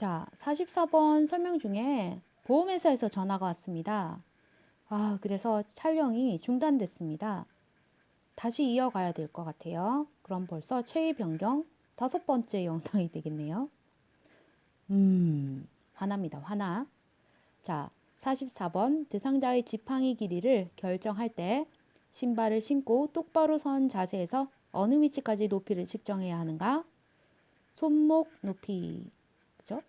자, 44번 설명 중에 보험회사에서 전화가 왔습니다. 아, 그래서 촬영이 중단됐습니다. 다시 이어가야 될 것 같아요. 그럼 벌써 체위 변경 다섯 번째 영상이 되겠네요. 음, 화납니다. 화나. 자, 44번 대상자의 지팡이 길이를 결정할 때 신발을 신고 똑바로 선 자세에서 어느 위치까지 높이를 측정해야 하는가? 손목 높이. 그죠?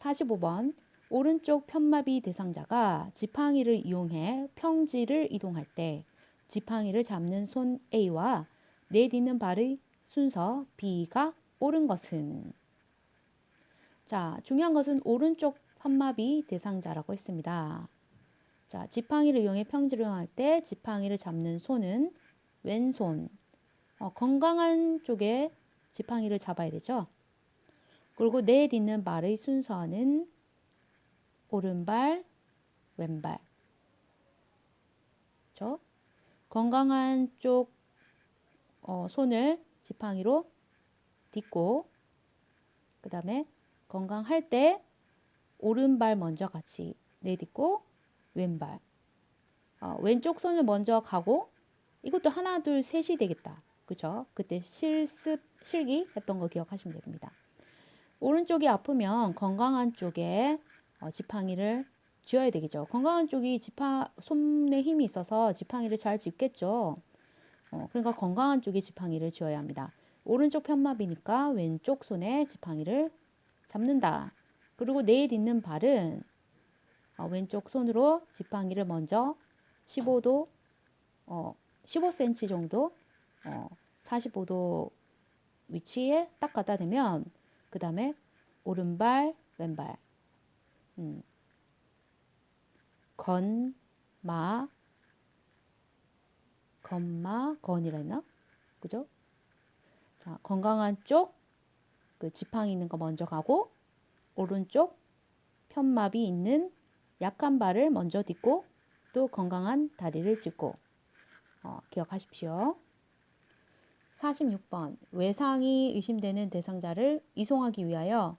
45번 오른쪽 편마비 대상자가 지팡이를 이용해 평지를 이동할 때 지팡이를 잡는 손 A와 내딛는 발의 순서 B가 옳은 것은 자, 중요한 것은 오른쪽 편마비 대상자라고 했습니다. 자, 지팡이를 이용해 평지를 이용할 때 지팡이를 잡는 손은 왼손. 어, 건강한 쪽에 지팡이를 잡아야 되죠. 그리고 내딛는 발의 순서는 오른발, 왼발. 그렇죠? 건강한 쪽 어, 손을 지팡이로 딛고 그 다음에 건강할 때 오른발 먼저 같이 내딛고 왼발 어, 왼쪽 손을 먼저 가고 이것도 하나 둘 셋이 되겠다 그죠 그때 실습 실기 했던 거 기억하시면 됩니다 오른쪽이 아프면 건강한 쪽에 어, 지팡이를 쥐어야 되겠죠. 건강한 쪽이 지팡 손에 힘이 있어서 지팡이를 잘 짚겠죠. 어, 그러니까 건강한 쪽에 지팡이를 쥐어야 합니다. 오른쪽 편마비니까 왼쪽 손에 지팡이를 잡는다. 그리고 내딛는 발은 어, 왼쪽 손으로 지팡이를 먼저 15도, 어, 15cm 정도, 어, 45도 위치에 딱 갖다 대면 그 다음에 오른발, 왼발, 음, 건, 마, 건마, 건이라 했나? 그죠? 자, 건강한 쪽, 그 지팡이 있는 거 먼저 가고, 오른쪽 편마비 있는 약한 발을 먼저 딛고, 또 건강한 다리를 짚고, 어, 기억하십시오. 46번. 외상이 의심되는 대상자를 이송하기 위하여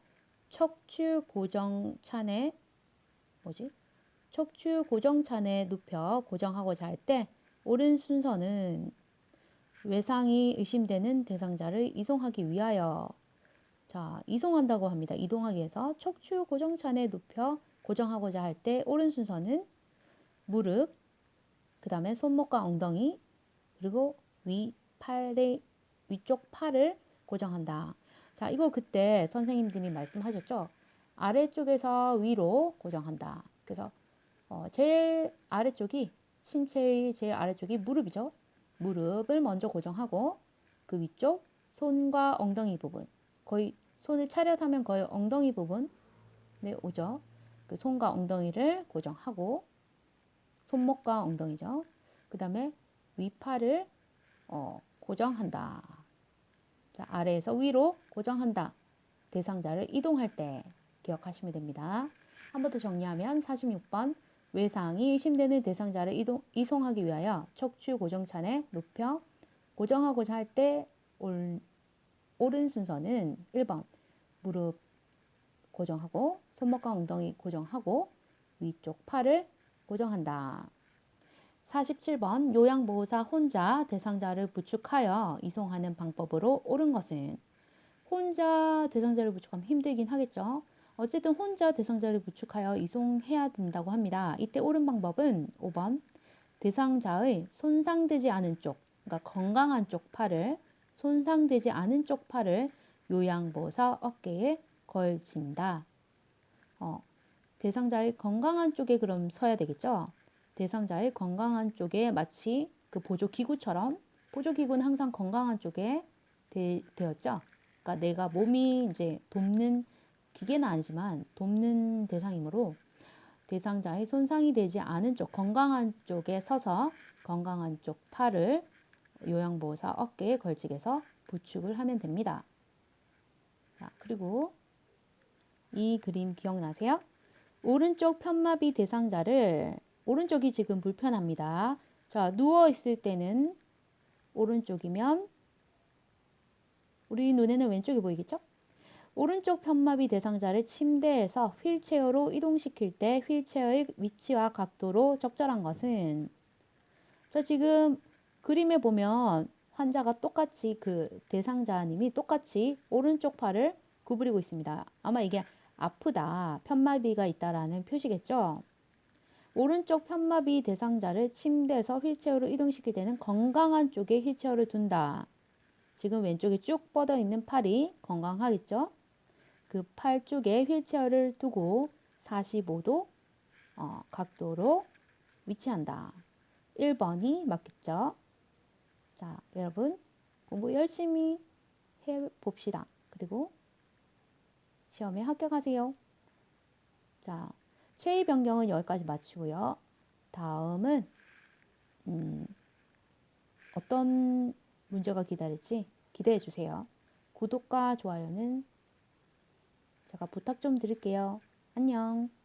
척추 고정 찬에, 뭐지? 척추 고정 찬에 눕혀 고정하고자 할 때, 옳은 순서는 외상이 의심되는 대상자를 이송하기 위하여 자 이송한다고 합니다. 이동하기 위해서 척추 고정 찬에 눕혀 고정하고자 할 때 옳은 순서는 무릎, 그 다음에 손목과 엉덩이, 그리고 위 팔의 위쪽 팔을 고정한다. 자 이거 그때 선생님들이 말씀하셨죠. 아래쪽에서 위로 고정한다. 그래서 어, 제일 아래쪽이 신체의 제일 아래쪽이 무릎이죠. 무릎을 먼저 고정하고 그 위쪽 손과 엉덩이 부분 거의 손을 차렷하면 거의 엉덩이 부분에 오죠. 그 손과 엉덩이를 고정하고 손목과 엉덩이죠. 그 다음에 위팔을 어, 고정한다. 자, 아래에서 위로 고정한다. 대상자를 이동할 때 기억하시면 됩니다. 한 번 더 정리하면 46번 외상이 의심되는 대상자를 이동, 이송하기 위하여 척추 고정찬에 높여 고정하고자 할 때 옳은 순서는 1번 무릎 고정하고 손목과 엉덩이 고정하고 위쪽 팔을 고정한다. 47번 요양보호사 혼자 대상자를 부축하여 이송하는 방법으로 옳은 것은 혼자 대상자를 부축하면 힘들긴 하겠죠. 어쨌든 혼자 대상자를 부축하여 이송해야 된다고 합니다. 이때 옳은 방법은 5번 대상자의 손상되지 않은 쪽, 그러니까 건강한 쪽 팔을 손상되지 않은 쪽 팔을 요양보호사 어깨에 걸친다. 어, 대상자의 건강한 쪽에 그럼 서야 되겠죠? 대상자의 건강한 쪽에 마치 그 보조기구처럼 보조기구는 항상 건강한 쪽에 되, 되었죠. 그러니까 내가 몸이 이제 돕는 기계는 아니지만 돕는 대상이므로 대상자의 손상이 되지 않은 쪽, 건강한 쪽에 서서 건강한 쪽 팔을 요양보호사 어깨에 걸치게 해서 부축을 하면 됩니다. 자, 그리고 이 그림 기억나세요? 오른쪽 편마비 대상자를 오른쪽이 지금 불편합니다. 자, 누워 있을 때는 오른쪽이면 우리 눈에는 왼쪽이 보이겠죠? 오른쪽 편마비 대상자를 침대에서 휠체어로 이동시킬 때 휠체어의 위치와 각도로 적절한 것은 저 지금 그림에 보면 환자가 똑같이 그 대상자님이 똑같이 오른쪽 팔을 구부리고 있습니다. 아마 이게 아프다, 편마비가 있다라는 표시겠죠. 오른쪽 편마비 대상자를 침대에서 휠체어로 이동시킬 때는 건강한 쪽에 휠체어를 둔다. 지금 왼쪽에 쭉 뻗어 있는 팔이 건강하겠죠? 그 팔 쪽에 휠체어를 두고 45도 어, 각도로 위치한다. 1번이 맞겠죠? 자, 여러분 공부 열심히 해 봅시다. 그리고 시험에 합격하세요. 자, 체위 변경은 여기까지 마치고요. 다음은 음, 어떤 문제가 기다릴지 기대해 주세요. 구독과 좋아요는 제가 부탁 좀 드릴게요. 안녕.